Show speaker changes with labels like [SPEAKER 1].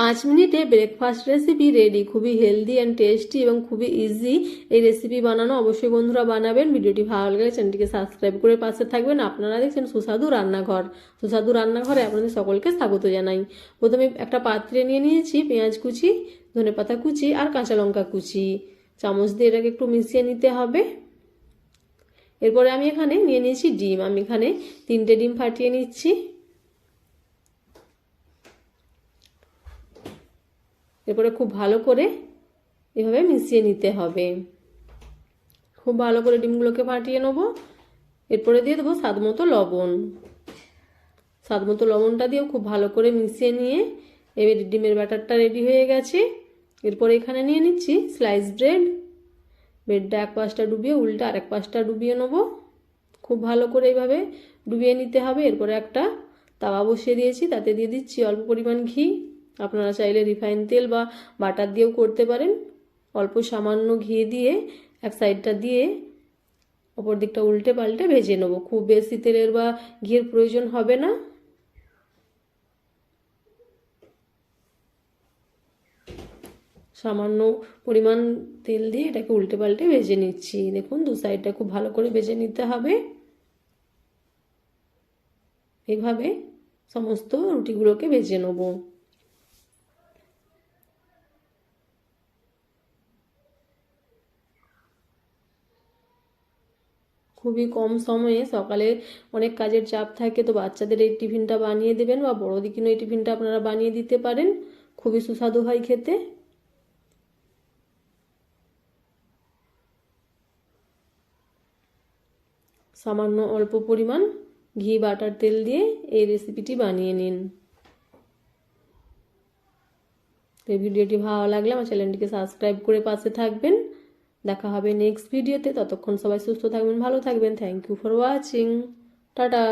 [SPEAKER 1] পাঁচ মিনিটে breakfast recipe ready খুবই হেলদি অ্যান্ড টেস্টি এবং খুবই ইজি এই রেসিপি বানানো। অবশ্যই বন্ধুরা বানাবেন। ভিডিওটি ভালো লাগলে চ্যানেলটিকে সাবস্ক্রাইব করে পাশে থাকবেন। আপনারা দেখছেন সুস্বাদু রান্নাঘর। সুস্বাদু রান্নাঘরে আপনাদের সকলকে স্বাগত জানাই। প্রথমে একটা পাত্রে নিয়ে নিয়েছি পেঁয়াজ কুচি ধনেপাতা কুচি আর কাঁচা লঙ্কা কুচি। চামচ দিয়ে এটাকে একটু মিশিয়ে নিতে হবে। এরপরে আমি এখানে নিয়ে নিয়েছি ডিম। আমি এখানে তিনটে ডিম ফাটিয়ে নিচ্ছি। এরপরে খুব ভালো করে এভাবে মিশিয়ে নিতে হবে। খুব ভালো করে ডিমগুলোকে ফাটিয়ে নেব। এরপরে দিয়ে দেবো স্বাদ মতো লবণ। স্বাদ মতো লবণটা দিয়েও খুব ভালো করে মিশিয়ে নিয়ে এবার ডিমের ব্যাটারটা রেডি হয়ে গেছে। এরপরে এখানে নিয়ে নিচ্ছি স্লাইস ব্রেড। ব্রেডটা এক পাশটা ডুবিয়ে উল্টা আরেক পাশটা ডুবিয়ে নেব। খুব ভালো করে এইভাবে ডুবিয়ে নিতে হবে। এরপরে একটা তাওয়া বসিয়ে দিয়েছি, তাতে দিয়ে দিচ্ছি অল্প পরিমাণ ঘি। আপনারা চাইলে রিফাইন তেল বা বাটার দিয়েও করতে পারেন। অল্প সামান্য ঘি দিয়ে এক সাইডটা দিয়ে অপর দিকটা উল্টে পাল্টে ভেজে নেব। খুব বেশি তেলের বা ঘিয়ের প্রয়োজন হবে না। সামান্য পরিমাণ তেল দিয়ে এটাকে উল্টে পাল্টে ভেজে নিচ্ছি। দেখুন, দু সাইডটা খুব ভালো করে ভেজে নিতে হবে। এভাবে সমস্ত রুটিগুলোকে ভেজে নেব। খুবই কম সময়ে সকালে অনেক কাজের চাপ থাকে, তো বাচ্চাদের এই টিফিনটা বানিয়ে দেবেন বা বড়দিকেও এই টিফিনটা আপনারা বানিয়ে দিতে পারেন। খুবই সুস্বাদু হয় খেতে। সামান্য অল্প পরিমাণ ঘি, বাটার তেল দিয়ে এই রেসিপিটি বানিয়ে নিন। এই ভিডিওটি ভালো লাগলে আমার চ্যানেলটিকে সাবস্ক্রাইব করে পাশে থাকবেন। দেখা হবে নেক্সট ভিডিওতে ততক্ষণ সবাই সুস্থ থাকবেন, ভালো থাকবেন। Thank you for watching tata.